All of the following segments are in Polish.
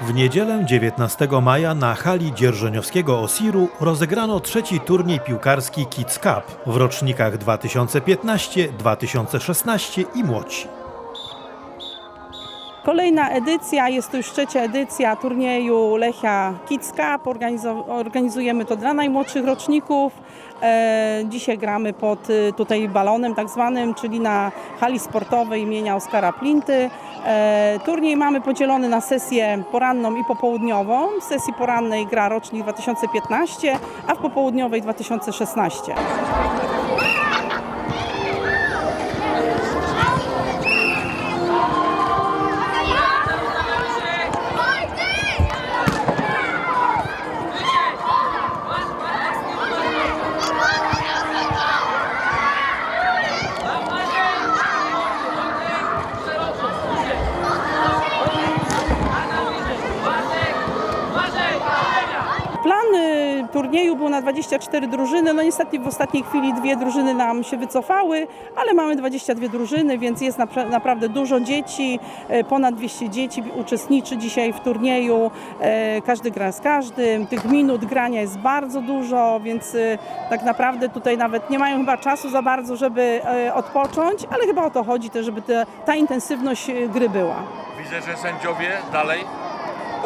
W niedzielę 19 maja na hali dzierżoniowskiego Osiru rozegrano trzeci turniej piłkarski Kids Cup w rocznikach 2015, 2016 i młodsi. Kolejna edycja, jest to już trzecia edycja turnieju Lechia Kids Cup. Organizujemy to dla najmłodszych roczników. E, dzisiaj gramy pod y, tutaj balonem tak zwanym, czyli na hali sportowej imienia Oskara Plinty. E, turniej mamy podzielony na sesję poranną i popołudniową. W sesji porannej gra rocznik 2015, a w popołudniowej 2016. turnieju był na 24 drużyny. No niestety w ostatniej chwili dwie drużyny nam się wycofały, ale mamy 22 drużyny, więc jest napra- naprawdę dużo dzieci. E, Ponad 200 dzieci uczestniczy dzisiaj w turnieju. E, Każdy gra z każdym. Tych minut grania jest bardzo dużo, więc y, tak naprawdę tutaj nawet nie mają chyba czasu za bardzo, żeby e, odpocząć, ale chyba o to chodzi też, żeby ta intensywność gry była. Widzę, że sędziowie dalej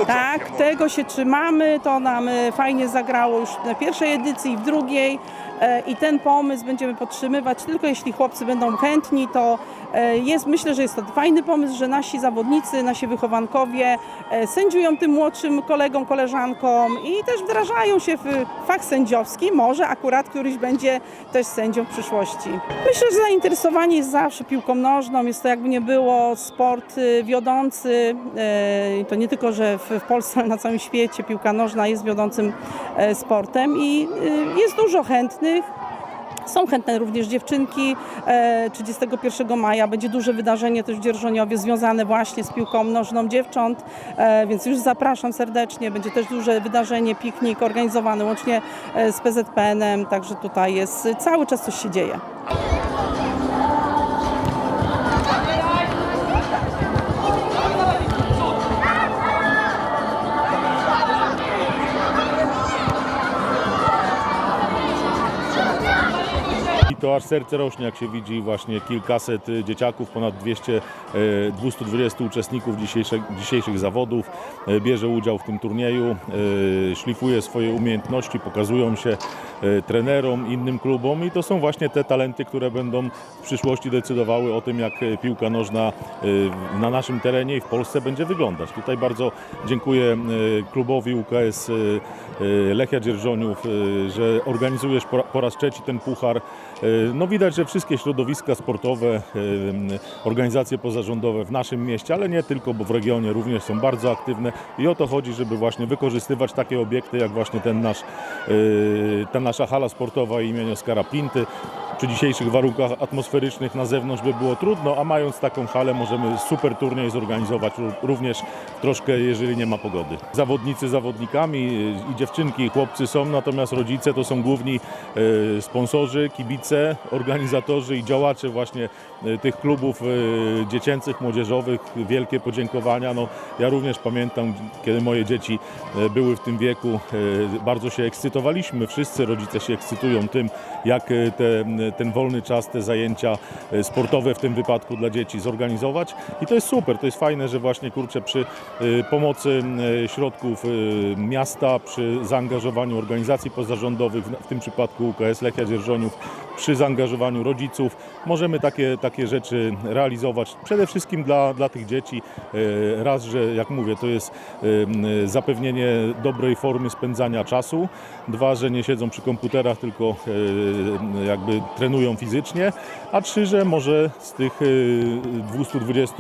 Tak, tego się trzymamy. To nam e, fajnie zagrało już na pierwszej edycji w drugiej. E, I ten pomysł będziemy podtrzymywać. Tylko jeśli chłopcy będą chętni, to e, jest, myślę, że jest to fajny pomysł, że nasi zawodnicy, nasi wychowankowie e, sędziują tym młodszym kolegom, koleżankom i też wdrażają się w fach sędziowski. Może akurat któryś będzie też sędzią w przyszłości. Myślę, że zainteresowanie jest zawsze piłką nożną. Jest to jakby nie było sport y, wiodący. To nie tylko, że w Polsce, ale na całym świecie piłka nożna jest wiodącym sportem i y, jest dużo chętnych. Są chętne również dziewczynki. E, 31 maja będzie duże wydarzenie też w Dzierżoniowie związane właśnie z piłką nożną dziewcząt, e, więc już zapraszam serdecznie. Będzie też duże wydarzenie, piknik organizowany łącznie e, z PZPN-em, także tutaj jest cały czas coś się dzieje. To aż serce rośnie, jak się widzi właśnie kilkaset y, dzieciaków, ponad 200, e, 220 uczestników dzisiejszych, dzisiejszych zawodów e, bierze udział w tym turnieju, szlifuje swoje umiejętności, pokazują się trenerom, innym klubom i to są właśnie te talenty, które będą w przyszłości decydowały o tym, jak piłka nożna na naszym terenie i w Polsce będzie wyglądać. Tutaj bardzo dziękuję klubowi UKS Lechia Dzierżoniów, że organizujesz po raz trzeci ten puchar. E, No widać, że wszystkie środowiska sportowe, e, organizacje pozarządowe w naszym mieście, ale nie tylko, bo w regionie również są bardzo aktywne i o to chodzi, żeby właśnie wykorzystywać takie obiekty jak właśnie ten nasz, e, ta nasza hala sportowa imienia Oskara Pinty. Przy dzisiejszych warunkach atmosferycznych na zewnątrz by było trudno, a mając taką halę możemy super turniej zorganizować ró- również troszkę, jeżeli nie ma pogody. Zawodnicy zawodnikami e, i dziewczynki i chłopcy są, natomiast rodzice to są główni e, sponsorzy, kibice, organizatorzy i działacze właśnie tych klubów e, dziecięcych, młodzieżowych. Wielkie podziękowania. No, ja również pamiętam, kiedy moje dzieci e, były w tym wieku, e, bardzo się ekscytowaliśmy. Wszyscy rodzice się ekscytują tym, jak e, te, ten wolny czas, te zajęcia e, sportowe w tym wypadku dla dzieci zorganizować. I to jest super, to jest fajne, że właśnie kurczę przy e, pomocy e, środków e, miasta, przy zaangażowaniu organizacji pozarządowych, w tym przypadku UKS Lechia Dzierżoniów, przy zaangażowaniu rodziców możemy takie, takie rzeczy realizować przede wszystkim dla, dla tych dzieci. E, Raz, że jak mówię, to jest e, zapewnienie dobrej formy spędzania czasu. Dwa, że nie siedzą przy komputerach, tylko e, jakby trenują fizycznie. A trzy, że może z tych e, 220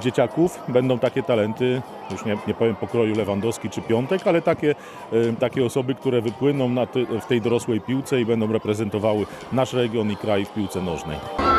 dzieciaków będą takie talenty, już nie, nie powiem pokroju Lewandowski czy Piątek, ale takie, e, takie osoby, które wypłyną ty, w tej dorosłej piłce i będą reprezentowały nasz region i kraj w piłce nożnej.